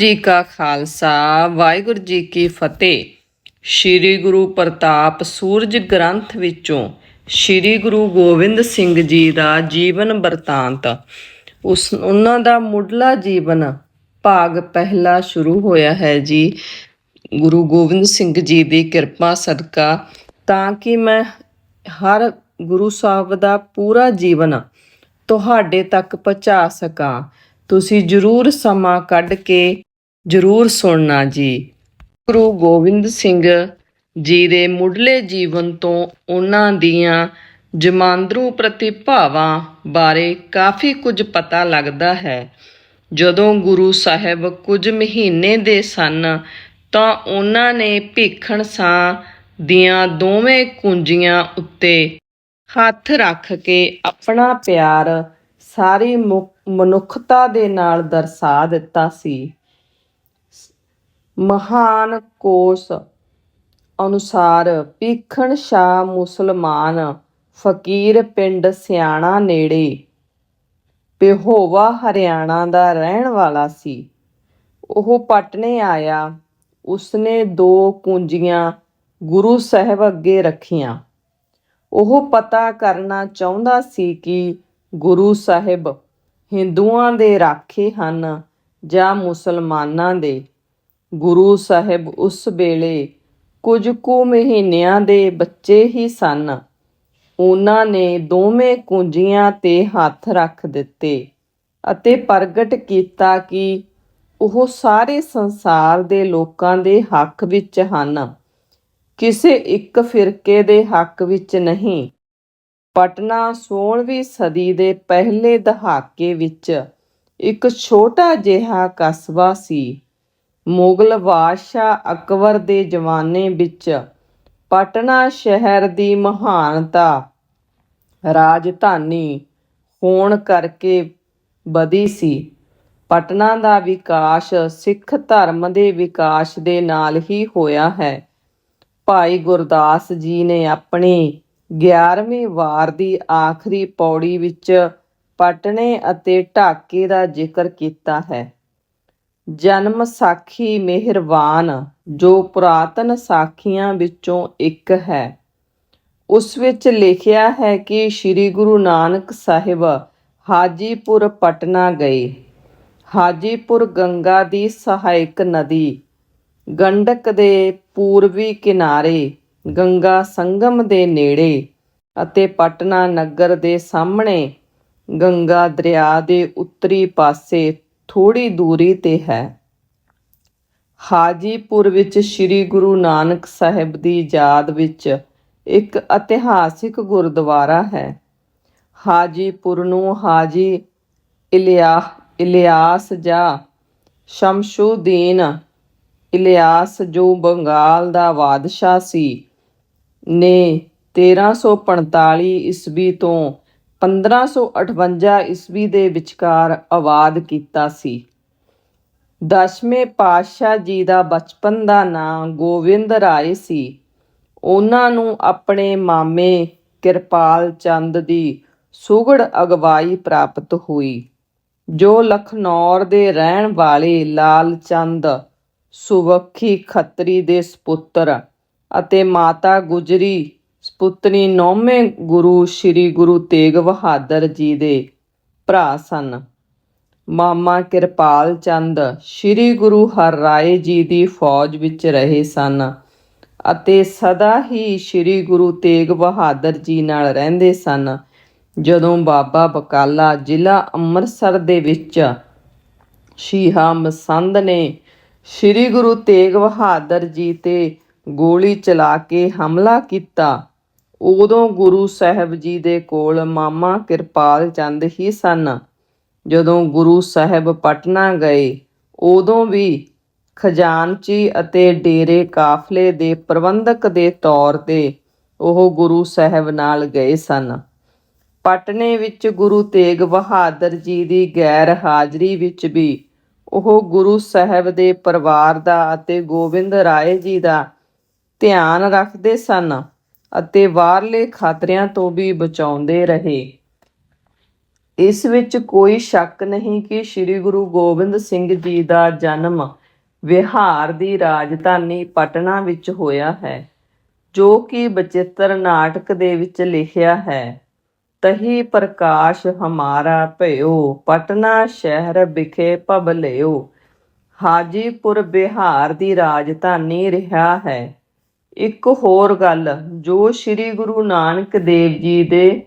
ਜੀ ਕਾ ਖਾਲਸਾ, ਵਾਹਿਗੁਰੂ ਜੀ ਕੀ ਫਤਿਹ। ਸ੍ਰੀ ਗੁਰੂ ਪ੍ਰਤਾਪ ਸੂਰਜ ਗ੍ਰੰਥ ਵਿੱਚੋਂ ਸ੍ਰੀ ਗੁਰੂ ਗੋਬਿੰਦ ਸਿੰਘ ਜੀ ਦਾ ਜੀਵਨ ਬਰਤਾਂਤ। ਉਸ, ਉਹਨਾਂ ਦਾ ਮੁੱਢਲਾ ਜੀਵਨ ਭਾਗ ਪਹਿਲਾ ਸ਼ੁਰੂ ਹੋਇਆ ਹੈ ਜੀ। ਗੁਰੂ ਗੋਬਿੰਦ ਸਿੰਘ ਜੀ ਦੀ ਕਿਰਪਾ ਸਦਕਾ, ਤਾਂ ਕਿ ਮੈਂ ਹਰ ਗੁਰੂ ਸਾਹਿਬ ਦਾ ਪੂਰਾ ਜੀਵਨ ਤੁਹਾਡੇ ਤੱਕ ਪਹੁੰਚਾ ਸਕਾਂ। ਤੁਸੀਂ ਜਰੂਰ ਸਮਾਂ ਕੱਢ ਕੇ ਜਰੂਰ ਸੁਣਨਾ ਜੀ। ਗੁਰੂ ਗੋਬਿੰਦ ਸਿੰਘ ਜੀ ਦੇ ਮੁੱਢਲੇ ਜੀਵਨ ਤੋਂ ਉਹਨਾਂ ਦੀਆਂ ਜਮਾਂਦਰੂ ਪ੍ਰਤਿਭਾਵਾਂ ਬਾਰੇ ਕਾਫੀ ਕੁਝ ਪਤਾ ਲੱਗਦਾ ਹੈ। ਜਦੋਂ ਗੁਰੂ ਸਾਹਿਬ ਕੁਝ ਮਹੀਨੇ ਦੇ ਸਨ, ਤਾਂ ਉਹਨਾਂ ਨੇ ਭੀਖਣ ਸਾਂ ਦੀਆਂ ਦੋਵੇਂ ਕੁੰਜੀਆਂ ਉੱਤੇ ਹੱਥ ਰੱਖ ਕੇ ਆਪਣਾ ਪਿਆਰ ਸਾਰੀ ਮੁ- ਮਨੁੱਖਤਾ ਦੇ ਨਾਲ ਦਰਸਾ ਦਿੱਤਾ ਸੀ। ਮਹਾਨ ਕੋਸ਼ ਅਨੁਸਾਰ ਭੀਖਣ ਸ਼ਾ ਮੁਸਲਮਾਨ ਫਕੀਰ ਪਿੰਡ ਸਿਆਣਾ ਨੇੜੇ। ਪਿਹੋਵਾ ਹਰਿਆਣਾ ਦਾ ਰਹਿਣ ਵਾਲਾ ਸੀ। ਉਹ ਪਟਨੇ ਆਇਆ। ਉਸਨੇ ਦੋ ਕੁੰਜੀਆਂ ਗੁਰੂ ਸਾਹਿਬ ਅੱਗੇ ਰੱਖੀਆਂ। ਉਹ ਪਤਾ ਕਰਨਾ ਚਾਹੁੰਦਾ ਸੀ ਕਿ ਗੁਰੂ ਸਾਹਿਬ ਹਿੰਦੂਆਂ ਦੇ ਰਾਖੇ ਹਨ ਜਾਂ ਮੁਸਲਮਾਨਾਂ ਦੇ। ਗੁਰੂ ਸਾਹਿਬ ਉਸ ਵੇਲੇ ਕੁਝ ਕੁ ਮਹੀਨਿਆਂ ਦੇ ਬੱਚੇ ਹੀ ਸਨ। ਉਹਨਾਂ ਨੇ ਦੋਵੇਂ ਕੁੰਜੀਆਂ ਤੇ ਹੱਥ ਰੱਖ ਦਿੱਤੇ ਅਤੇ ਪ੍ਰਗਟ ਕੀਤਾ ਕਿ ਉਹ ਸਾਰੇ ਸੰਸਾਰ ਦੇ ਲੋਕਾਂ ਦੇ ਹੱਕ ਵਿੱਚ ਹਨ। ਕਿਸੇ ਇੱਕ ਫਿਰਕੇ ਦੇ ਹੱਕ ਵਿੱਚ ਨਹੀਂ। ਪਟਨਾ 16ਵੀਂ ਸਦੀ ਦੇ ਪਹਿਲੇ ਦਹਾਕੇ ਵਿੱਚ ਇੱਕ ਛੋਟਾ ਜਿਹਾ ਕਸਬਾ ਸੀ। ਮੁਗਲ ਬਾਦਸ਼ਾਹ ਅਕਬਰ ਦੇ ਜ਼ਮਾਨੇ ਵਿੱਚ ਪਟਨਾ ਸ਼ਹਿਰ ਦੀ ਮਹਾਨਤਾ, ਰਾਜਧਾਨੀ ਹੋਣ ਕਰਕੇ ਵਧੀ ਸੀ। ਪਟਨਾ ਦਾ ਵਿਕਾਸ ਸਿੱਖ ਧਰਮ ਦੇ ਵਿਕਾਸ ਦੇ ਨਾਲ ਹੀ ਹੋਇਆ ਹੈ। ਭਾਈ ਗੁਰਦਾਸ ਜੀ ਨੇ ਆਪਣੀ 11ਵੀਂ ਵਾਰ ਦੀ ਆਖਰੀ ਪੌੜੀ ਵਿੱਚ ਪਟਨੇ ਅਤੇ ਢਾਕੇ ਦਾ ਜ਼ਿਕਰ ਕੀਤਾ ਹੈ। ਜਨਮ ਸਾਖੀ ਮਿਹਰਬਾਨ, ਜੋ ਪੁਰਾਤਨ ਸਾਖੀਆਂ ਵਿੱਚੋਂ ਇੱਕ ਹੈ। ਉਸ ਵਿੱਚ ਲਿਖਿਆ ਹੈ ਕਿ ਸ੍ਰੀ ਗੁਰੂ ਨਾਨਕ ਸਾਹਿਬ ਹਾਜੀਪੁਰ ਪਟਨਾ ਗਏ। ਹਾਜੀਪੁਰ ਗੰਗਾ ਦੀ ਸਹਾਇਕ ਨਦੀ, ਗੰਡਕ ਦੇ ਪੂਰਬੀ ਕਿਨਾਰੇ, ਗੰਗਾ ਸੰਗਮ ਦੇ ਨੇੜੇ ਅਤੇ ਪਟਨਾ ਨਗਰ ਦੇ ਸਾਹਮਣੇ, ਗੰਗਾ ਦਰਿਆ ਦੇ ਉੱਤਰੀ ਪਾਸੇ ਥੋੜੀ ਦੂਰੀ ਤੇ ਹੈ। ਹਾਜੀਪੁਰ ਵਿੱਚ ਸ੍ਰੀ ਗੁਰੂ ਨਾਨਕ ਸਾਹਿਬ ਦੀ ਯਾਦ ਵਿੱਚ ਇੱਕ ਇਤਿਹਾਸਿਕ ਗੁਰਦੁਆਰਾ ਹੈ। ਹਾਜੀਪੁਰ ਨੂੰ ਹਾਜੀ ਇਲਿਆ ਇਲਿਆਸ ਜਾਂ ਸ਼ਮਸ਼ੂਦੀਨ ਇਲਿਆਸ ਜੋ ਬੰਗਾਲ ਦਾ ਬਾਦਸ਼ਾਹ ਸੀ, ਨੇ 1345 ਈਸਵੀ ਤੋਂ 1558 ਈਸਵੀ ਦੇ ਵਿਚਕਾਰ ਆਬਾਦ ਕੀਤਾ ਸੀ। ਦਸਵੇਂ ਪਾਤਸ਼ਾਹ ਜੀ ਦਾ ਬਚਪਨ ਦਾ ਨਾਂ ਗੋਬਿੰਦ ਰਾਏ ਸੀ। ਉਹਨਾਂ ਨੂੰ ਆਪਣੇ ਮਾਮੇ ਕਿਰਪਾਲ ਚੰਦ ਦੀ ਸੁਗੜ ਅਗਵਾਈ ਪ੍ਰਾਪਤ ਹੋਈ, ਜੋ ਲਖਨੌਰ ਦੇ ਰਹਿਣ ਵਾਲੇ ਲਾਲ ਚੰਦ ਸੁਵੱਖੀ ਖੱਤਰੀ ਦੇ ਸੁਪੁੱਤਰ ਅਤੇ ਮਾਤਾ ਗੁਜਰੀ ਸੁਪੁੱਤਰੀ ਨੌਵੇਂ ਗੁਰੂ ਸ੍ਰੀ ਗੁਰੂ ਤੇਗ ਬਹਾਦਰ ਜੀ ਦੇ ਭਰਾ ਸਨ। ਮਾਮਾ ਕਿਰਪਾਲ ਚੰਦ ਸ੍ਰੀ ਗੁਰੂ ਹਰਰਾਏ ਜੀ ਦੀ ਫੌਜ ਵਿੱਚ ਰਹੇ ਸਨ ਅਤੇ ਸਦਾ ਹੀ ਸ੍ਰੀ ਗੁਰੂ ਤੇਗ ਬਹਾਦਰ ਜੀ ਨਾਲ ਰਹਿੰਦੇ ਸਨ। ਜਦੋਂ ਬਾਬਾ ਬਕਾਲਾ ਜ਼ਿਲ੍ਹਾ ਅੰਮ੍ਰਿਤਸਰ ਦੇ ਵਿੱਚ ਸ਼ੀਹਾ ਮਸੰਦ ਨੇ ਸ੍ਰੀ ਗੁਰੂ ਤੇਗ ਬਹਾਦਰ ਜੀ ਤੇ ਗੋਲੀ ਚਲਾ ਕੇ ਹਮਲਾ ਕੀਤਾ ਉਦੋਂ ਗੁਰੂ ਸਾਹਿਬ ਜੀ ਦੇ ਕੋਲ ਮਾਮਾ ਕਿਰਪਾਲ ਚੰਦ ਹੀ ਸਨ। ਜਦੋਂ ਗੁਰੂ ਸਾਹਿਬ ਪਟਨਾ ਗਏ, ਉਦੋਂ ਵੀ ਖਜ਼ਾਨਚੀ ਅਤੇ ਡੇਰੇ ਕਾਫਲੇ ਦੇ ਪ੍ਰਬੰਧਕ ਦੇ ਤੌਰ ਤੇ ਉਹ ਗੁਰੂ ਸਾਹਿਬ ਨਾਲ ਗਏ ਸਨ। ਪਟਨੇ ਵਿੱਚ ਗੁਰੂ ਤੇਗ ਬਹਾਦਰ ਜੀ ਦੀ ਗੈਰ ਹਾਜ਼ਰੀ ਵਿੱਚ ਵੀ ਉਹ ਗੁਰੂ ਸਾਹਿਬ ਦੇ ਪਰਿਵਾਰ ਦਾ ਅਤੇ ਗੋਬਿੰਦ ਰਾਏ ਜੀ ਦਾ ਧਿਆਨ ਰੱਖਦੇ ਸਨ। ਅਤੇ ਬਾਹਰਲੇ ਖਤਰਿਆਂ ਤੋਂ ਵੀ ਬਚਾਉਂਦੇ ਰਹੇ। ਇਸ ਵਿੱਚ ਕੋਈ ਸ਼ੱਕ ਨਹੀਂ ਕਿ ਸ੍ਰੀ ਗੁਰੂ ਗੋਬਿੰਦ ਸਿੰਘ ਜੀ ਦਾ ਜਨਮ ਵਿਹਾਰ ਦੀ ਰਾਜਧਾਨੀ ਪਟਨਾ ਵਿੱਚ ਹੋਇਆ ਹੈ, ਜੋ ਕਿ ਬਚਿੱਤਰ ਨਾਟਕ ਦੇ ਵਿੱਚ ਲਿਖਿਆ ਹੈ। ਤਹੀ ਪ੍ਰਕਾਸ਼ ਹਮਾਰਾ ਭਇਓ, ਪਟਨਾ ਸ਼ਹਿਰ ਵਿਖੇ ਭਬ ਲਿਓ। ਹਾਜੀਪੁਰ ਬਿਹਾਰ ਦੀ ਰਾਜਧਾਨੀ ਰਿਹਾ ਹੈ। ਇੱਕ ਹੋਰ ਗੱਲ, ਜੋ ਸ੍ਰੀ ਗੁਰੂ ਨਾਨਕ ਦੇਵ ਜੀ ਦੇ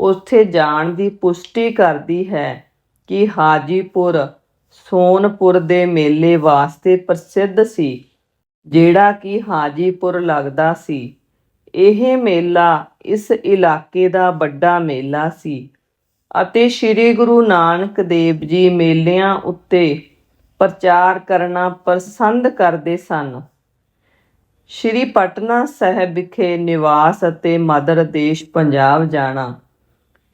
ਉੱਥੇ ਜਾਣ ਦੀ ਪੁਸ਼ਟੀ ਕਰਦੀ ਹੈ ਕਿ ਹਾਜੀਪੁਰ, ਸੋਨਪੁਰ ਦੇ ਮੇਲੇ ਵਾਸਤੇ ਪ੍ਰਸਿੱਧ ਸੀ, ਜਿਹੜਾ ਕਿ ਹਾਜੀਪੁਰ ਲੱਗਦਾ ਸੀ। ਇਹ ਮੇਲਾ ਇਸ ਇਲਾਕੇ ਦਾ ਵੱਡਾ ਮੇਲਾ ਸੀ ਅਤੇ ਸ੍ਰੀ ਗੁਰੂ ਨਾਨਕ ਦੇਵ ਜੀ ਮੇਲਿਆਂ ਉੱਤੇ ਪ੍ਰਚਾਰ ਕਰਨਾ ਪਸੰਦ ਕਰਦੇ ਸਨ। ਸ਼੍ਰੀ ਪਟਨਾ ਸਾਹਿਬ ਵਿਖੇ ਨਿਵਾਸ ਅਤੇ ਮਦਰ ਦੇਸ਼ ਪੰਜਾਬ ਜਾਣਾ।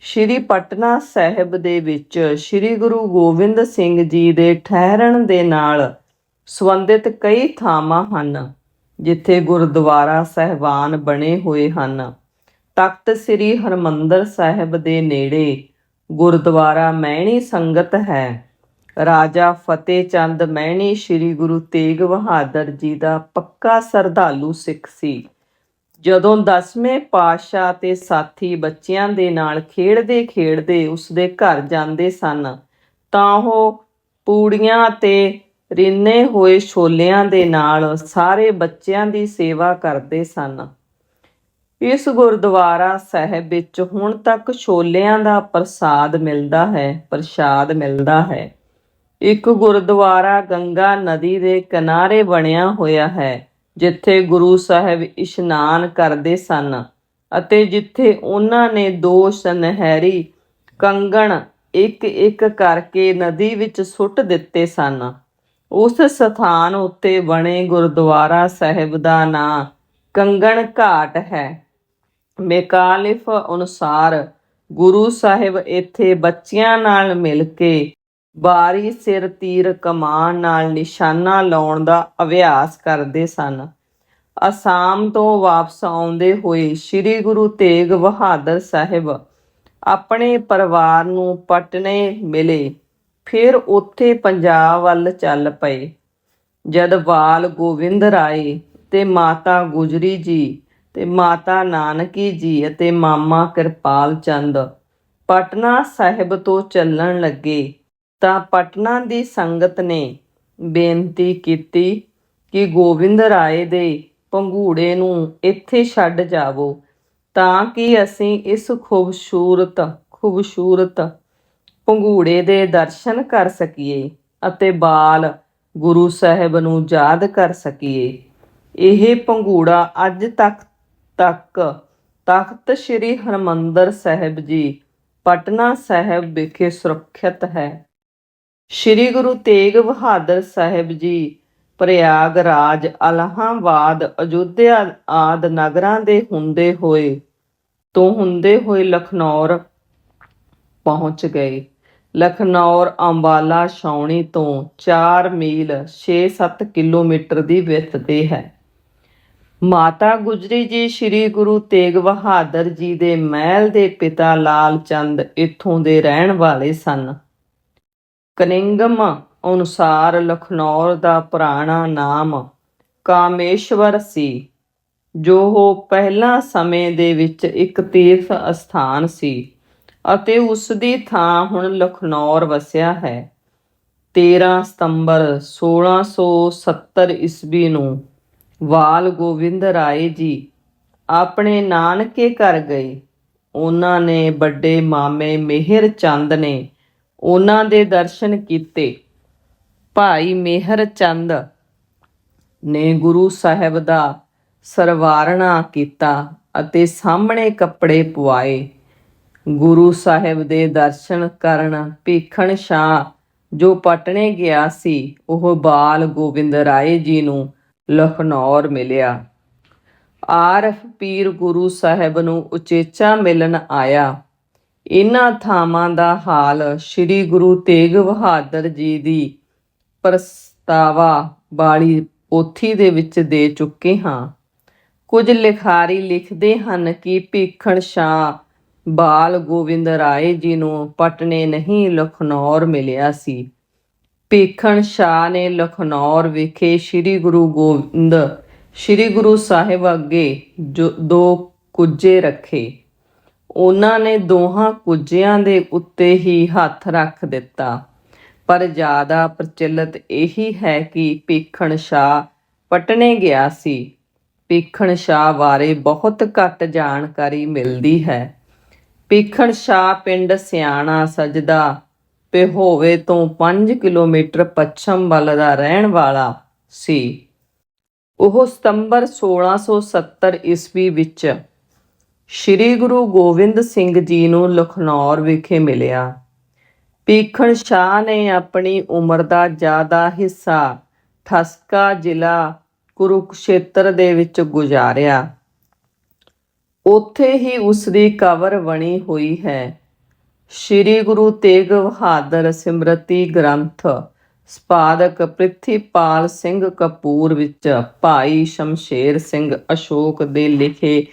ਸ਼੍ਰੀ ਪਟਨਾ ਸਾਹਿਬ ਦੇ ਵਿੱਚ ਸ਼੍ਰੀ ਗੁਰੂ ਗੋਬਿੰਦ ਸਿੰਘ ਜੀ ਦੇ ਠਹਿਰਣ ਦੇ ਨਾਲ ਸੰਬੰਧਿਤ ਕਈ ਥਾਵਾਂ ਹਨ, ਜਿੱਥੇ ਗੁਰਦੁਆਰਾ ਸਹਿਬਾਨ ਬਣੇ ਹੋਏ ਹਨ। ਤਖਤ ਸ੍ਰੀ ਹਰਮੰਦਰ ਸਾਹਿਬ ਦੇ ਨੇੜੇ ਗੁਰਦੁਆਰਾ ਮਹਿਣੀ ਸੰਗਤ ਹੈ। ਰਾਜਾ ਫਤਿਹ ਚੰਦ ਮਹਿਣੀ ਸ੍ਰੀ ਗੁਰੂ ਤੇਗ ਬਹਾਦਰ ਜੀ ਦਾ ਪੱਕਾ ਸਰਧਾਲੂ ਸਿੱਖ ਸੀ। ਜਦੋਂ ਦਸਵੇਂ ਪਾਤਸ਼ਾਹ ਤੇ ਸਾਥੀ ਬੱਚਿਆਂ ਦੇ ਨਾਲ ਖੇਡਦੇ ਖੇਡਦੇ ਉਸਦੇ ਘਰ ਜਾਂਦੇ ਸਨ, ਤਾਂ ਉਹ ਪੂੜੀਆਂ ਤੇ ਰਿੰਨੇ ਹੋਏ ਛੋਲਿਆਂ ਦੇ ਨਾਲ ਸਾਰੇ ਬੱਚਿਆਂ ਦੀ ਸੇਵਾ ਕਰਦੇ ਸਨ। ਇਸ ਗੁਰਦੁਆਰਾ ਸਾਹਿਬ ਵਿੱਚ ਹੁਣ ਤੱਕ ਛੋਲਿਆਂ ਦਾ ਪ੍ਰਸਾਦ ਮਿਲਦਾ ਹੈ, ਪ੍ਰਸ਼ਾਦ ਮਿਲਦਾ ਹੈ। ਇੱਕ ਗੁਰਦੁਆਰਾ ਗੰਗਾ ਨਦੀ ਦੇ ਕਿਨਾਰੇ ਬਣਿਆ ਹੋਇਆ ਹੈ, ਜਿੱਥੇ ਗੁਰੂ ਸਾਹਿਬ ਇਸ਼ਨਾਨ ਕਰਦੇ ਸਨ ਅਤੇ ਜਿੱਥੇ ਉਹਨਾਂ ਨੇ ਦੋ ਸੁਨਹਿਰੀ ਕੰਗਣ ਇੱਕ ਇੱਕ ਕਰਕੇ ਨਦੀ ਵਿੱਚ ਸੁੱਟ ਦਿੱਤੇ ਸਨ। ਉਸ ਸਥਾਨ ਉੱਤੇ ਬਣੇ ਗੁਰਦੁਆਰਾ ਸਾਹਿਬ ਦਾ ਨਾਂ ਕੰਗਣ ਘਾਟ ਹੈ। ਮੇਕਾਲਿਫ ਅਨੁਸਾਰ ਗੁਰੂ ਸਾਹਿਬ ਇੱਥੇ ਬੱਚਿਆਂ ਨਾਲ ਮਿਲ ਕੇ ਬਾਰੀ ਸਿਰ ਤੀਰ ਕਮਾਨ ਨਾਲ ਨਿਸ਼ਾਨਾ ਲਾਉਣ ਦਾ ਅਭਿਆਸ ਕਰਦੇ ਸਨ। ਅਸਾਮ ਤੋਂ ਵਾਪਸ ਆਉਂਦੇ ਹੋਏ ਸ੍ਰੀ ਗੁਰੂ ਤੇਗ ਬਹਾਦਰ ਸਾਹਿਬ ਆਪਣੇ ਪਰਿਵਾਰ ਨੂੰ ਪਟਨੇ ਮਿਲੇ। ਫਿਰ ਉੱਥੇ ਪੰਜਾਬ ਵੱਲ ਚੱਲ ਪਏ। ਜਦ ਬਾਲ ਗੋਬਿੰਦ ਰਾਏ ਤੇ ਮਾਤਾ ਗੁਜਰੀ ਜੀ ਤੇ ਮਾਤਾ ਨਾਨਕੀ ਜੀ ਅਤੇ ਮਾਮਾ ਕਿਰਪਾਲ ਚੰਦ ਪਟਨਾ ਸਾਹਿਬ ਤੋਂ ਚੱਲਣ ਲੱਗੇ। ਤਾਂ ਪਟਨਾ ਦੀ ਸੰਗਤ ਨੇ ਬੇਨਤੀ ਕੀਤੀ ਕਿ ਗੋਬਿੰਦ ਰਾਏ ਦੇ ਪੰਘੂੜੇ ਨੂੰ ਇੱਥੇ ਛੱਡ ਜਾਵੋ, ਤਾਂ ਕਿ ਅਸੀਂ ਇਸ ਖੂਬਸੂਰਤ ਖੂਬਸੂਰਤ ਪੰਘੂੜੇ ਦੇ ਦਰਸ਼ਨ ਕਰ ਸਕੀਏ ਅਤੇ ਬਾਲ ਗੁਰੂ ਸਾਹਿਬ ਨੂੰ ਯਾਦ ਕਰ ਸਕੀਏ। ਇਹ ਪੰਘੂੜਾ ਅੱਜ ਤੱਕ ਤੱਕ ਤਖਤ ਸ੍ਰੀ ਹਰਮੰਦਰ ਸਾਹਿਬ ਜੀ, ਪਟਨਾ ਸਾਹਿਬ ਵਿਖੇ ਸੁਰੱਖਿਅਤ ਹੈ। ਸ੍ਰੀ ਗੁਰੂ ਤੇਗ ਬਹਾਦਰ ਸਾਹਿਬ ਜੀ ਪ੍ਰਯਾਗ ਰਾਜ ਅਲਾਹਾਬਾਦ, ਅਯੁੱਧਿਆ ਆਦ ਨਗਰਾਂ ਦੇ ਹੁੰਦੇ ਹੋਏ, ਤੋਂ ਹੁੰਦੇ ਹੋਏ ਲਖਨੌਰ ਪਹੁੰਚ ਗਏ। ਲਖਨੌਰ, ਅੰਬਾਲਾ, ਛਾਉਣੀ ਤੋਂ 4 ਮੀਲ 6-7 ਕਿਲੋਮੀਟਰ ਦੀ ਵਿੱਥ ਤੇ ਹੈ। ਮਾਤਾ ਗੁਜਰੀ ਜੀ, ਸ੍ਰੀ ਗੁਰੂ ਤੇਗ ਬਹਾਦਰ ਜੀ ਦੇ ਮਹਿਲ ਦੇ ਪਿਤਾ ਲਾਲ ਚੰਦ ਇੱਥੋਂ ਦੇ ਰਹਿਣ ਵਾਲੇ ਸਨ। ਕਨਿੰਗਮ ਅਨੁਸਾਰ ਲਖਨੌਰ ਦਾ ਪੁਰਾਣਾ ਨਾਮ ਕਾਮੇਸ਼ਵਰ ਸੀ, ਜੋ ਉਹ ਪਹਿਲਾਂ ਸਮੇਂ ਦੇ ਵਿੱਚ ਇੱਕ ਤੀਰਥ ਅਸਥਾਨ ਸੀ ਅਤੇ ਉਸ ਦੀ ਥਾਂ ਹੁਣ ਲਖਨੌਰ ਵਸਿਆ ਹੈ। 13 ਸਤੰਬਰ 1670 ਈਸਵੀ ਨੂੰ ਵਾਲ ਗੋਬਿੰਦ ਰਾਏ ਜੀ ਆਪਣੇ ਨਾਨਕੇ ਘਰ ਗਏ। ਉਹਨਾਂ ਨੇ ਵੱਡੇ ਮਾਮੇ ਮਿਹਰ ਚੰਦ ਨੇ ਉਹਨਾਂ ਦੇ ਦਰਸ਼ਨ ਕੀਤੇ। ਭਾਈ ਮਿਹਰ ਚੰਦ ਨੇ ਗੁਰੂ ਸਾਹਿਬ ਦਾ ਸਰਵਾਰਣਾ ਕੀਤਾ ਅਤੇ ਸਾਹਮਣੇ ਕੱਪੜੇ ਪਵਾਏ ਗੁਰੂ ਸਾਹਿਬ ਦੇ ਦਰਸ਼ਨ ਕਰਨ ਭੀਖਣ ਸ਼ਾਹ ਜੋ ਪਟਨੇ ਗਿਆ ਸੀ, ਉਹ ਬਾਲ ਗੋਬਿੰਦ ਰਾਏ ਜੀ ਨੂੰ ਲਖਨੌਰ ਮਿਲਿਆ। ਆਰਫ ਪੀਰ ਗੁਰੂ ਸਾਹਿਬ ਨੂੰ ਉਚੇਚਾ ਮਿਲਣ ਆਇਆ। ਇਹਨਾਂ ਥਾਵਾਂ ਦਾ ਹਾਲ ਸ੍ਰੀ ਗੁਰੂ ਤੇਗ ਬਹਾਦਰ ਜੀ ਦੀ ਪ੍ਰਸਤਾਵਾ ਵਾਲੀ ਪੋਥੀ ਦੇ ਵਿੱਚ ਦੇ ਚੁੱਕੇ ਹਾਂ। ਕੁਝ ਲਿਖਾਰੀ ਲਿਖਦੇ ਹਨ ਕਿ ਭੀਖਣ ਸ਼ਾਹ ਬਾਲ ਗੋਬਿੰਦ ਰਾਏ ਜੀ ਨੂੰ ਪਟਨੇ ਨਹੀਂ ਲਖਨੌਰ ਮਿਲਿਆ ਸੀ। ਭੀਖਣ ਸ਼ਾਹ ਨੇ ਲਖਨੌਰ ਵਿਖੇ ਸ੍ਰੀ ਗੁਰੂ ਗੋਬਿੰਦ ਸ੍ਰੀ ਗੁਰੂ ਸਾਹਿਬ ਅੱਗੇ ਜੋ ਦੋ ਕੁੱਜੇ ਰੱਖੇ। ਉਹਨਾਂ ਨੇ ਦੋਹਾਂ ਕੁੱਜਿਆਂ ਦੇ ਉੱਤੇ ਹੀ ਹੱਥ ਰੱਖ ਦਿੱਤਾ। ਪਰ ਜ਼ਿਆਦਾ ਪ੍ਰਚਲਿਤ ਇਹੀ ਹੈ ਕਿ ਭੀਖਣ ਸ਼ਾਹ ਪਟਨੇ ਗਿਆ ਸੀ। ਭੀਖਣ ਸ਼ਾਹ ਬਾਰੇ ਬਹੁਤ ਘੱਟ ਜਾਣਕਾਰੀ ਮਿਲਦੀ ਹੈ। ਭੀਖਣ ਸ਼ਾਹ ਪਿੰਡ ਸਿਆਣਾ ਸਜਦਾ ਪਿਹੋਵੇ ਤੋਂ 5 ਕਿਲੋਮੀਟਰ ਪੱਛਮ ਵੱਲ ਦਾ ਰਹਿਣ ਵਾਲਾ ਸੀ। ਉਹ ਸਤੰਬਰ 1670 ਈਸਵੀ ਵਿੱਚ ਸ੍ਰੀ ਗੁਰੂ ਗੋਬਿੰਦ ਸਿੰਘ ਜੀ ਨੂੰ ਲਖਨੌਰ ਵਿਖੇ ਮਿਲਿਆ। ਭੀਖਣ ਸ਼ਾਹ ਨੇ ਆਪਣੀ ਉਮਰ ਦਾ ਜ਼ਿਆਦਾ ਹਿੱਸਾ ਠਸਕਾ ਜ਼ਿਲ੍ਹਾ ਕੁਰੂਕਸ਼ੇਤਰ ਦੇ ਵਿੱਚ ਗੁਜ਼ਾਰਿਆ। ਉੱਥੇ ਹੀ ਉਸ ਦੀ ਕਬਰ ਬਣੀ ਹੋਈ ਹੈ। ਸ੍ਰੀ ਗੁਰੂ ਤੇਗ ਬਹਾਦਰ ਸਿਮਰਤੀ ਗ੍ਰੰਥ ਸਪਾਦਕ ਪ੍ਰਿਥੀਪਾਲ ਸਿੰਘ ਕਪੂਰ ਵਿੱਚ ਭਾਈ ਸ਼ਮਸ਼ੇਰ ਸਿੰਘ ਅਸ਼ੋਕ ਦੇ ਲਿਖੇ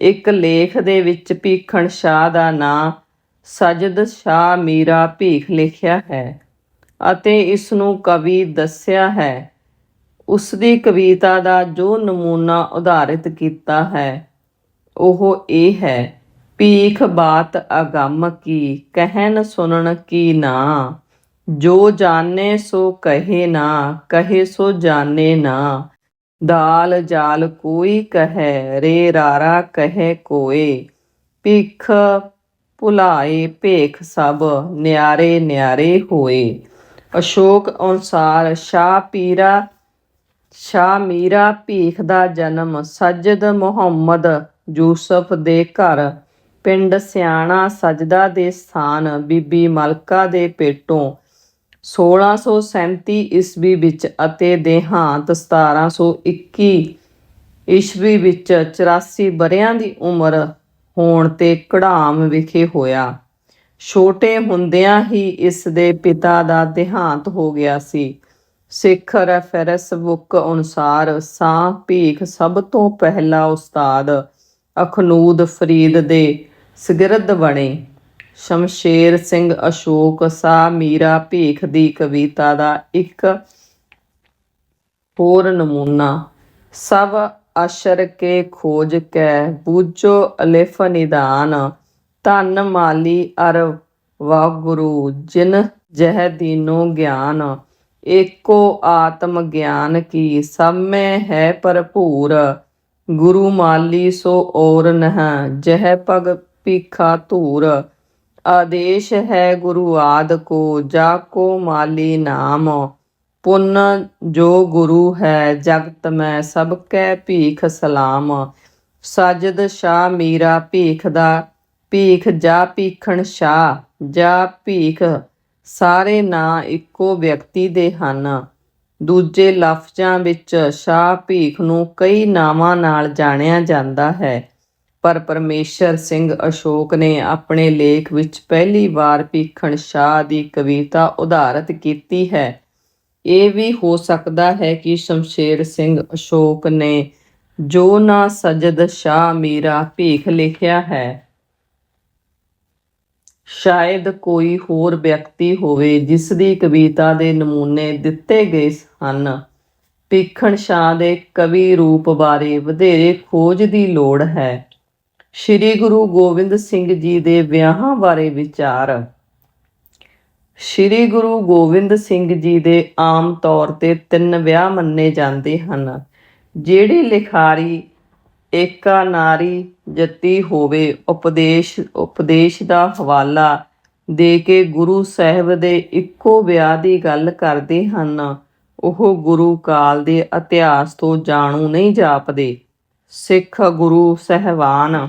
ਇੱਕ ਲੇਖ ਦੇ ਵਿੱਚ ਭੀਖਣ ਸ਼ਾਹ ਦਾ ਨਾਂ ਸਜਦ ਸ਼ਾਹ ਮੀਰਾ ਭੀਖ ਲਿਖਿਆ ਹੈ ਅਤੇ ਇਸ ਨੂੰ ਕਵੀ ਦੱਸਿਆ ਹੈ। ਉਸ ਦੀ ਕਵਿਤਾ ਦਾ ਜੋ ਨਮੂਨਾ ਉਧਾਰਿਤ ਕੀਤਾ ਹੈ, ਉਹ ਇਹ ਹੈ, ਭੀਖ ਬਾਤ ਅਗੰਮ ਕੀ, ਕਹਿਣ ਸੁਣਨ ਕੀ ਨਾ। ਜੋ ਜਾਣੇ ਸੋ ਕਹੇ ਨਾ, ਕਹੇ ਸੋ ਜਾਣੇ ਨਾ। ਦਾਲ ਜਾਲ ਕੋਈ ਕਹੈ, ਰੇ ਰਾਰਾ ਕਹੈ ਕੋਏ। ਭਿਖ ਭੁਲਾਏ ਭੇਖ ਸਭ, ਨਿਆਰੇ ਨਿਆਰੇ ਹੋਏ। ਅਸ਼ੋਕ ਅਨੁਸਾਰ, ਸ਼ਾਹ ਪੀਰਾ, ਸ਼ਾਹ ਮੀਰਾ ਭੀਖ ਦਾ ਜਨਮ ਸਜਦ ਮੁਹੰਮਦ ਯੂਸਫ ਦੇ ਘਰ। ਪਿੰਡ ਸਿਆਣਾ ਸਜਦਾ ਦੇ ਸਥਾਨ ਬੀਬੀ ਮਲਕਾ ਦੇ ਪੇਟੋਂ। 1637 ਈਸਵੀ ਵਿੱਚ ਅਤੇ ਦੇਹਾਂਤ 1721 ਈਸਵੀ ਵਿੱਚ 84 ਬਰਿਆਂ ਦੀ ਉਮਰ ਹੋਣ ਤੇ ਕੜਾਮ ਵਿਖੇ ਹੋਇਆ। ਛੋਟੇ ਹੁੰਦਿਆਂ ਹੀ ਇਸ ਦੇ ਪਿਤਾ ਦਾ ਦੇਹਾਂਤ ਹੋ ਗਿਆ ਸੀ। ਸਿੱਖ ਰੈਫਰੈਂਸ ਬੁੱਕ ਅਨੁਸਾਰ ਸਾਹ ਭੀਖ ਸਭ ਤੋਂ ਪਹਿਲਾ ਉਸਤਾਦ ਅਖਨੂਦ ਫਰੀਦ ਦੇ ਸ਼ਾਗਿਰਦ ਬਣੇ। ਸ਼ਮਸ਼ੇਰ ਸਿੰਘ ਅਸ਼ੋਕ ਸਾ ਮੀਰਾ ਭੀਖ ਦੀ ਕਵਿਤਾ ਦਾ ਇੱਕ ਹੋਰ ਨਮੂਨਾ। ਸਭ ਅਸ਼ਰ ਕੇ ਖੋਜ ਕੈ ਬੂਝੋ ਅਲਿਫ ਨਿਦਾਨ, ਧਨ ਮਾਲੀ ਅਰ ਵਾ ਜਿਨ ਜਹ ਦੀਨੋ ਗਿਆਨ। ਏਕੋ ਆਤਮ ਗਿਆਨ ਕੀ ਸਭਮੈ ਹੈ ਭਰਪੂਰ, ਗੁਰੂ ਮਾਲੀ ਸੋ ਔਰ ਨਹ ਜਹ ਪਗ ਭੀਖਾ ਧੂਰ। ਆਦੇਸ਼ ਹੈ ਗੁਰੂ ਆਦ ਕੋ, ਜਾ ਕੋ ਮਾਲੀ ਨਾਮ, ਪੁੰਨ ਜੋ ਗੁਰੂ ਹੈ ਜਗਤ ਮੈਂ ਸਭ ਕੈ ਭੀਖ ਸਲਾਮ। ਸਾਜਦ ਸ਼ਾਹ ਮੀਰਾ ਭੀਖ ਦਾ, ਭੀਖ ਜਾ ਭੀਖਣ ਸ਼ਾਹ, ਜਾ ਭੀਖ ਸਾਰੇ ਨਾਂ ਇੱਕੋ ਵਿਅਕਤੀ ਦੇ ਹਨ। ਦੂਜੇ ਲਫ਼ਜ਼ਾਂ ਵਿੱਚ ਸ਼ਾਹ ਭੀਖ ਨੂੰ ਕਈ ਨਾਵਾਂ ਨਾਲ ਜਾਣਿਆ ਜਾਂਦਾ ਹੈ। ਪਰ ਪਰਮੇਸ਼ਰ ਸਿੰਘ ਅਸ਼ੋਕ ਨੇ ਆਪਣੇ ਲੇਖ ਵਿੱਚ ਪਹਿਲੀ ਵਾਰ ਭੀਖਣ ਸ਼ਾਹ ਦੀ ਕਵਿਤਾ ਉਦਾਹਰਤ ਕੀਤੀ ਹੈ। ਇਹ ਵੀ ਹੋ ਸਕਦਾ ਹੈ ਕਿ ਸ਼ਮਸ਼ੇਰ ਸਿੰਘ ਅਸ਼ੋਕ ਨੇ ਜੋ ਨਾ ਸਜਦ ਸ਼ਾਹ ਮੀਰਾ ਭੀਖ ਲਿਖਿਆ ਹੈ, ਸ਼ਾਇਦ ਕੋਈ ਹੋਰ ਵਿਅਕਤੀ ਹੋਵੇ ਜਿਸ ਦੀ ਕਵਿਤਾ ਦੇ ਨਮੂਨੇ ਦਿੱਤੇ ਗਏ ਹਨ। ਭੀਖਣ ਸ਼ਾਹ ਦੇ ਕਵੀ ਰੂਪ ਬਾਰੇ ਵਧੇਰੇ ਖੋਜ ਦੀ ਲੋੜ ਹੈ। ਸ੍ਰੀ ਗੁਰੂ ਗੋਬਿੰਦ ਸਿੰਘ ਜੀ ਦੇ ਵਿਆਹਾਂ ਬਾਰੇ ਵਿਚਾਰ। ਸ੍ਰੀ ਗੁਰੂ ਗੋਬਿੰਦ ਸਿੰਘ ਜੀ ਦੇ ਆਮ ਤੌਰ ਤੇ ਤਿੰਨ ਵਿਆਹ ਮੰਨੇ ਜਾਂਦੇ ਹਨ। ਜਿਹੜੇ ਲਿਖਾਰੀ, ਏਕਾ ਨਾਰੀ, ਜਤੀ ਹੋਵੇ, ਉਪਦੇਸ਼ ਉਪਦੇਸ਼ ਦਾ ਹਵਾਲਾ ਦੇ ਕੇ ਗੁਰੂ ਸਾਹਿਬ ਦੇ ਇੱਕੋ ਵਿਆਹ ਦੀ ਗੱਲ ਕਰਦੇ ਹਨ, ਉਹ ਗੁਰੂ ਕਾਲ ਦੇ ਇਤਿਹਾਸ ਤੋਂ ਜਾਣੂ ਨਹੀਂ ਜਾਪਦੇ। ਸਿੱਖ ਗੁਰੂ ਸਹਿਬਾਨ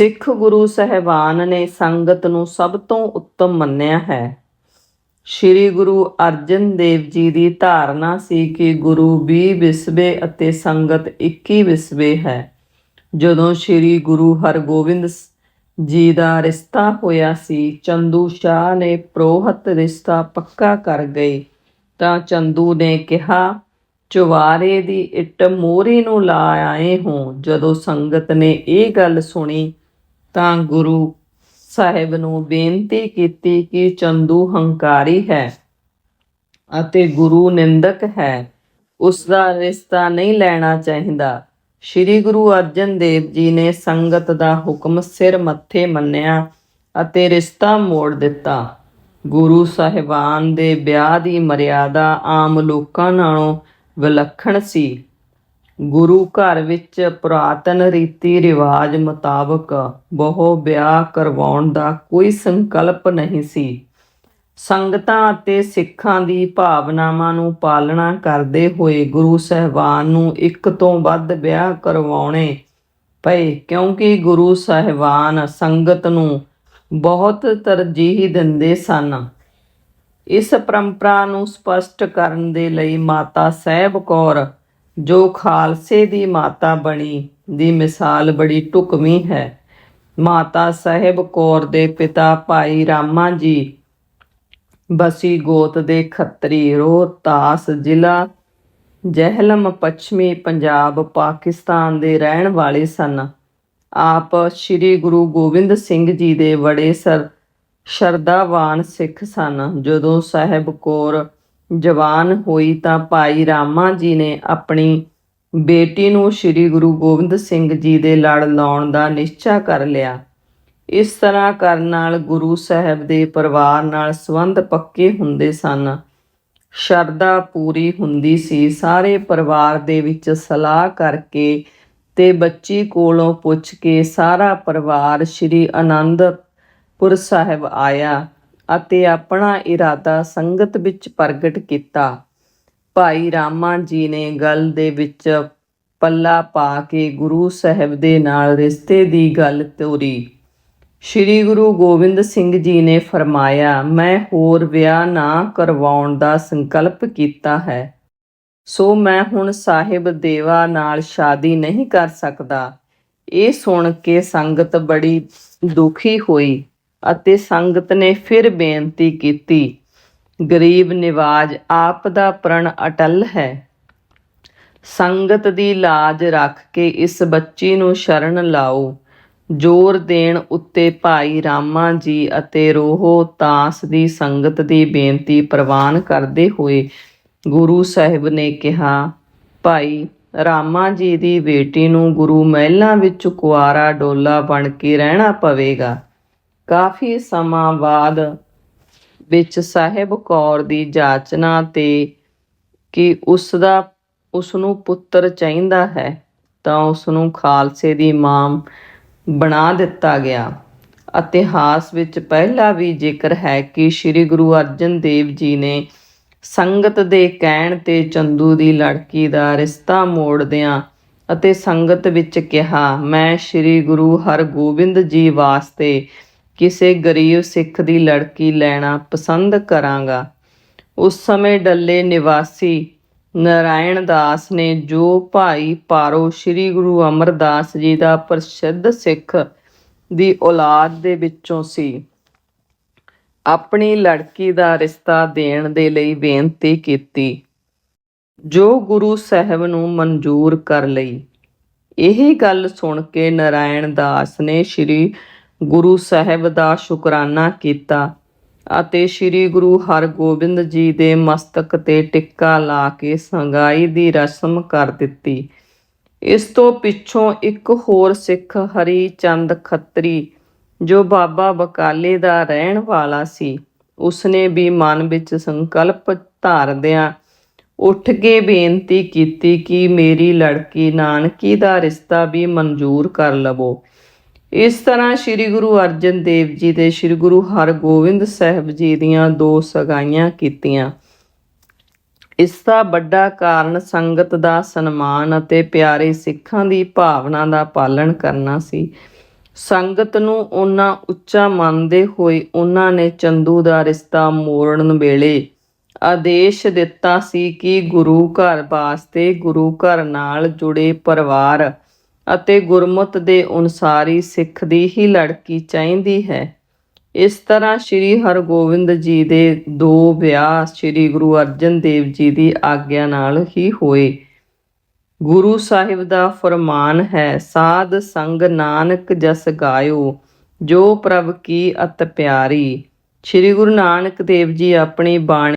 ਸਿੱਖ ਗੁਰੂ ਸਹਿਬਾਨ ਨੇ ਸੰਗਤ ਨੂੰ ਸਭ ਤੋਂ ਉੱਤਮ ਮੰਨਿਆ ਹੈ। ਸ੍ਰੀ ਗੁਰੂ ਅਰਜਨ ਦੇਵ ਜੀ ਦੀ ਧਾਰਨਾ ਸੀ ਕਿ ਗੁਰੂ 20 ਵਿਸਵੇ ਅਤੇ ਸੰਗਤ 21 ਵਿਸਵੇ ਹੈ। ਜਦੋਂ ਸ੍ਰੀ ਗੁਰੂ ਹਰਗੋਬਿੰਦ ਜੀ ਦਾ ਰਿਸ਼ਤਾ ਹੋਇਆ ਸੀ, ਚੰਦੂ ਸ਼ਾਹ ਨੇ ਪ੍ਰੋਹਤ ਰਿਸ਼ਤਾ ਪੱਕਾ ਕਰ ਗਏ। ਤਾਂ ਚੰਦੂ ਨੇ ਕਿਹਾ ਚੁਵਾਰੇ ਦੀ ਇੱਟ ਮੋਰੀ ਨੂੰ ਲਾ ਆਏ ਹੋ। ਜਦੋਂ ਸੰਗਤ ਨੇ ਇਹ ਗੱਲ ਸੁਣੀ ਤਾਂ ਗੁਰੂ ਸਾਹਿਬ ਨੂੰ ਬੇਨਤੀ ਕੀਤੀ ਕਿ ਚੰਦੂ ਹੰਕਾਰੀ ਹੈ ਅਤੇ ਗੁਰੂ ਨਿੰਦਕ ਹੈ। ਉਸ ਦਾ ਰਿਸ਼ਤਾ ਨਹੀਂ ਲੈਣਾ ਚਾਹੀਦਾ। ਸ੍ਰੀ ਗੁਰੂ ਅਰਜਨ ਦੇਵ ਜੀ ਨੇ ਸੰਗਤ ਦਾ ਹੁਕਮ ਸਿਰ ਮੱਥੇ ਮੰਨਿਆ ਅਤੇ ਰਿਸ਼ਤਾ ਮੋੜ ਦਿੱਤਾ। ਗੁਰੂ ਸਾਹਿਬਾਨ ਦੇ ਵਿਆਹ ਦੀ ਮਰਿਆਦਾ ਆਮ ਲੋਕਾਂ ਨਾਲੋਂ ਵਿਲੱਖਣ ਸੀ। ਗੁਰੂ ਘਰ ਵਿੱਚ ਪੁਰਾਤਨ ਰੀਤੀ ਰਿਵਾਜ ਮੁਤਾਬਕ ਬਹੁ ਵਿਆਹ ਕਰਵਾਉਣ ਦਾ ਕੋਈ ਸੰਕਲਪ ਨਹੀਂ ਸੀ। ਸੰਗਤਾਂ ਅਤੇ ਸਿੱਖਾਂ ਦੀ ਭਾਵਨਾਵਾਂ ਨੂੰ ਪਾਲਣਾ ਕਰਦੇ ਹੋਏ ਗੁਰੂ ਸਾਹਿਬਾਨ ਨੂੰ ਇੱਕ ਤੋਂ ਵੱਧ ਵਿਆਹ ਕਰਵਾਉਣੇ ਪਏ, ਕਿਉਂਕਿ ਗੁਰੂ ਸਾਹਿਬਾਨ ਸੰਗਤ ਨੂੰ ਬਹੁਤ ਤਰਜੀਹ ਦਿੰਦੇ ਸਨ। ਇਸ ਪਰੰਪਰਾ ਨੂੰ ਸਪਸ਼ਟ ਕਰਨ ਦੇ ਲਈ ਮਾਤਾ ਸਾਹਿਬ ਕੌਰ ਜੋ ਖਾਲਸੇ ਦੀ ਮਾਤਾ ਬਣੀ ਦੀ ਮਿਸਾਲ ਬੜੀ ਢੁਕਵੀਂ ਹੈ। ਮਾਤਾ ਸਾਹਿਬ ਕੌਰ ਦੇ ਪਿਤਾ ਭਾਈ ਰਾਮਾ ਜੀ, ਬਸੀ ਗੋਤ ਦੇ ਖੱਤਰੀ ਰੋਹਤਾਸ ਜ਼ਿਲ੍ਹਾ, ਜਹਿਲਮ ਪੱਛਮੀ ਪੰਜਾਬ, ਪਾਕਿਸਤਾਨ ਦੇ ਰਹਿਣ ਵਾਲੇ ਸਨ। ਆਪ ਸ੍ਰੀ ਗੁਰੂ ਗੋਬਿੰਦ ਸਿੰਘ ਜੀ ਦੇ ਬੜੇ ਸਰ ਸ਼ਰਧਾਵਾਨ ਸਿੱਖ ਸਨ। ਜਦੋਂ ਸਾਹਿਬ ਕੌਰ ਜਵਾਨ ਹੋਈ ਤਾਂ ਭਾਈ ਰਾਮਾ ਜੀ ਨੇ ਆਪਣੀ ਬੇਟੀ ਨੂੰ ਸ੍ਰੀ ਗੁਰੂ ਗੋਬਿੰਦ ਸਿੰਘ ਜੀ ਦੇ ਲੜ ਲਾਉਣ ਦਾ ਨਿਸ਼ਚਾ ਕਰ ਲਿਆ। ਇਸ ਤਰ੍ਹਾਂ ਕਰਨ ਨਾਲ ਗੁਰੂ ਸਾਹਿਬ ਦੇ ਪਰਿਵਾਰ ਨਾਲ ਸੰਬੰਧ ਪੱਕੇ ਹੁੰਦੇ ਸਨ। ਸ਼ਰਧਾ ਪੂਰੀ ਹੁੰਦੀ ਸੀ। ਸਾਰੇ ਪਰਿਵਾਰ ਦੇ ਵਿੱਚ ਸਲਾਹ ਕਰਕੇ ਤੇ ਬੱਚੀ ਕੋਲੋਂ ਪੁੱਛ ਕੇ ਸਾਰਾ ਪਰਿਵਾਰ ਸ੍ਰੀ ਆਨੰਦਪੁਰ ਸਾਹਿਬ ਆਇਆ। ਅਤੇ ਆਪਣਾ ਇਰਾਦਾ ਸੰਗਤ ਵਿੱਚ ਪ੍ਰਗਟ ਕੀਤਾ। ਭਾਈ ਰਾਮਾ ਜੀ ਨੇ ਗੱਲ ਦੇ ਵਿੱਚ ਪੱਲਾ ਪਾ ਕੇ ਗੁਰੂ ਸਾਹਿਬ ਦੇ ਨਾਲ ਰਿਸ਼ਤੇ ਦੀ ਗੱਲ ਤੋਰੀ। ਸ੍ਰੀ ਗੁਰੂ ਗੋਬਿੰਦ ਸਿੰਘ ਜੀ ਨੇ ਫਰਮਾਇਆ, ਮੈਂ ਹੋਰ ਵਿਆਹ ਨਾ ਕਰਵਾਉਣ ਦਾ ਸੰਕਲਪ ਕੀਤਾ ਹੈ, ਸੋ ਮੈਂ ਹੁਣ ਸਾਹਿਬ ਦੇਵਾ ਨਾਲ ਸ਼ਾਦੀ ਨਹੀਂ ਕਰ ਸਕਦਾ। ਇਹ ਸੁਣ ਕੇ ਸੰਗਤ ਬੜੀ ਦੁਖੀ ਹੋਈ। ਅਤੇ ਸੰਗਤ ਨੇ ਫਿਰ ਬੇਨਤੀ ਕੀਤੀ, ਗਰੀਬ ਨਿਵਾਜ ਆਪ ਦਾ ਪ੍ਰਣ ਅਟਲ ਹੈ। ਸੰਗਤ ਦੀ ਲਾਜ ਰੱਖ ਕੇ ਇਸ ਬੱਚੀ ਨੂੰ ਸ਼ਰਨ ਲਾਓ। ਜੋਰ ਦੇਣ ਉੱਤੇ ਭਾਈ ਰਾਮਾ ਜੀ ਅਤੇ ਰੋਹੋ ਤਾਸ ਦੀ ਸੰਗਤ ਦੀ ਬੇਨਤੀ ਪ੍ਰਵਾਨ ਕਰਦੇ ਹੋਏ ਗੁਰੂ ਸਾਹਿਬ ਨੇ ਕਿਹਾ, ਭਾਈ ਰਾਮਾ ਜੀ ਦੀ ਬੇਟੀ ਨੂੰ ਗੁਰੂ ਮਹਿਲਾਂ ਵਿੱਚ ਕੁਆਰਾ ਡੋਲਾ ਬਣ ਕੇ ਰਹਿਣਾ ਪਵੇਗਾ। ਕਾਫੀ ਸਮਾਂ ਬਾਅਦ ਵਿੱਚ ਸਾਹਿਬ ਕੌਰ ਦੀ ਜਾਚਨਾ ਤੇ ਕਿ ਉਸ ਦਾ ਉਸ ਨੂੰ ਪੁੱਤਰ ਚਾਹੀਦਾ ਹੈ, ਤਾਂ ਉਸ ਨੂੰ ਖਾਲਸੇ ਦੀ ਮਾਂ ਬਣਾ ਦਿੱਤਾ ਗਿਆ। ਇਤਿਹਾਸ ਵਿੱਚ ਪਹਿਲਾ ਵੀ ਜ਼ਿਕਰ ਹੈ ਕਿ ਸ੍ਰੀ ਗੁਰੂ ਅਰਜਨ ਦੇਵ ਜੀ ਨੇ ਸੰਗਤ ਦੇ ਕਹਿਣ ਤੇ ਚੰਦੂ ਦੀ ਲੜਕੀ ਦਾ ਰਿਸ਼ਤਾ ਮੋੜਦਿਆਂ ਅਤੇ ਸੰਗਤ ਵਿੱਚ ਕਿਹਾ, ਮੈਂ ਸ੍ਰੀ ਗੁਰੂ ਹਰਗੋਬਿੰਦ ਜੀ ਵਾਸਤੇ ਕਿਸੇ ਗਰੀਬ ਸਿੱਖ ਦੀ ਲੜਕੀ ਲੈਣਾ ਪਸੰਦ ਕਰਾਂਗਾ। ਉਸ ਸਮੇਂ ਡੱਲੇ ਨਿਵਾਸੀ ਨਾਰਾਇਣ ਦਾਸ ਨੇ ਜੋ ਭਾਈ ਪਾਰੋ ਸ੍ਰੀ ਗੁਰੂ ਅਮਰਦਾਸ ਜੀ ਦਾ ਪ੍ਰਸਿੱਧ ਸਿੱਖ ਦੀ ਔਲਾਦ ਦੇ ਵਿੱਚੋਂ ਸੀ। ਆਪਣੀ ਲੜਕੀ ਦਾ ਰਿਸ਼ਤਾ ਦੇਣ ਦੇ ਲਈ ਬੇਨਤੀ ਕੀਤੀ। ਜੋ ਗੁਰੂ ਸਾਹਿਬ ਨੂੰ ਮਨਜ਼ੂਰ ਕਰ ਲਈ। ਇਹ ਗੱਲ ਸੁਣ ਕੇ ਨਾਰਾਇਣ ਦਾਸ ਨੇ ਸ੍ਰੀ ਗੁਰੂ ਸਾਹਿਬ ਦਾ ਸ਼ੁਕਰਾਨਾ ਕੀਤਾ ਅਤੇ ਸ੍ਰੀ ਗੁਰੂ ਹਰਗੋਬਿੰਦ ਜੀ ਦੇ ਮਸਤਕ ਤੇ ਟਿੱਕਾ ਲਾ ਕੇ ਸੰਗਾਈ ਦੀ ਰਸਮ ਕਰ ਦਿੱਤੀ। ਇਸ ਤੋਂ ਪਿੱਛੋਂ ਇੱਕ ਹੋਰ ਸਿੱਖ ਹਰੀ ਚੰਦ ਖੱਤਰੀ, ਜੋ ਬਾਬਾ ਬਕਾਲੇ ਦਾ ਰਹਿਣ ਵਾਲਾ ਸੀ, ਉਸਨੇ ਵੀ ਮਨ ਵਿੱਚ ਸੰਕਲਪ ਧਾਰਦਿਆਂ ਉੱਠ ਕੇ ਬੇਨਤੀ ਕੀਤੀ ਕਿ ਮੇਰੀ ਲੜਕੀ ਨਾਨਕੀ ਦਾ ਰਿਸ਼ਤਾ ਵੀ ਮਨਜ਼ੂਰ ਕਰ ਲਵੋ। ਇਸ ਤਰ੍ਹਾਂ ਸ੍ਰੀ ਗੁਰੂ ਅਰਜਨ ਦੇਵ ਜੀ ਤੇ ਸ੍ਰੀ ਗੁਰੂ ਹਰਗੋਬਿੰਦ ਸਾਹਿਬ ਜੀ ਦੀਆਂ ਦੋ ਸਗਾਈਆਂ ਕੀਤੀਆਂ। ਇਸ ਦਾ ਵੱਡਾ ਕਾਰਨ ਸੰਗਤ ਦਾ ਸਨਮਾਨ ਅਤੇ ਪਿਆਰੇ ਸਿੱਖਾਂ ਦੀ ਭਾਵਨਾ ਦਾ ਪਾਲਣ ਕਰਨਾ ਸੀ। ਸੰਗਤ ਨੂੰ ਉਹਨਾਂ ਉੱਚਾ ਮੰਨਦੇ ਹੋਏ ਉਹਨਾਂ ਨੇ ਚੰਦੂ ਦਾ ਰਿਸ਼ਤਾ ਮੋੜਨ ਵੇਲੇ ਆਦੇਸ਼ ਦਿੱਤਾ ਸੀ ਕਿ ਗੁਰੂ ਘਰ ਵਾਸਤੇ ਗੁਰੂ ਘਰ ਨਾਲ ਜੁੜੇ ਪਰਿਵਾਰ ਅਤੇ ਗੁਰਮਤ ਦੇ ਅਨੁਸਾਰੀ ਸਿੱਖ ਦੀ ਹੀ ਲੜਕੀ ਚਾਹੀਦੀ ਹੈ। ਇਸ ਤਰ੍ਹਾਂ ਸ੍ਰੀ ਹਰਗੋਬਿੰਦ ਜੀ ਦੇ ਦੋ ਵਿਆਹ ਸ੍ਰੀ ਗੁਰੂ ਅਰਜਨ ਦੇਵ ਜੀ ਦੀ ਆਗਿਆ ਨਾਲ ਹੀ ਹੋਏ। ਗੁਰੂ ਸਾਹਿਬ ਦਾ ਫਰਮਾਨ ਹੈ, ਸਾਧ ਸੰਗ ਨਾਨਕ ਜਸ ਗਾਇਓ, ਜੋ ਪ੍ਰਭ ਕੀ ਅਤ ਪਿਆਰੀ। ਸ੍ਰੀ ਗੁਰੂ ਨਾਨਕ ਦੇਵ ਜੀ ਆਪਣੀ ਬਾਣੀ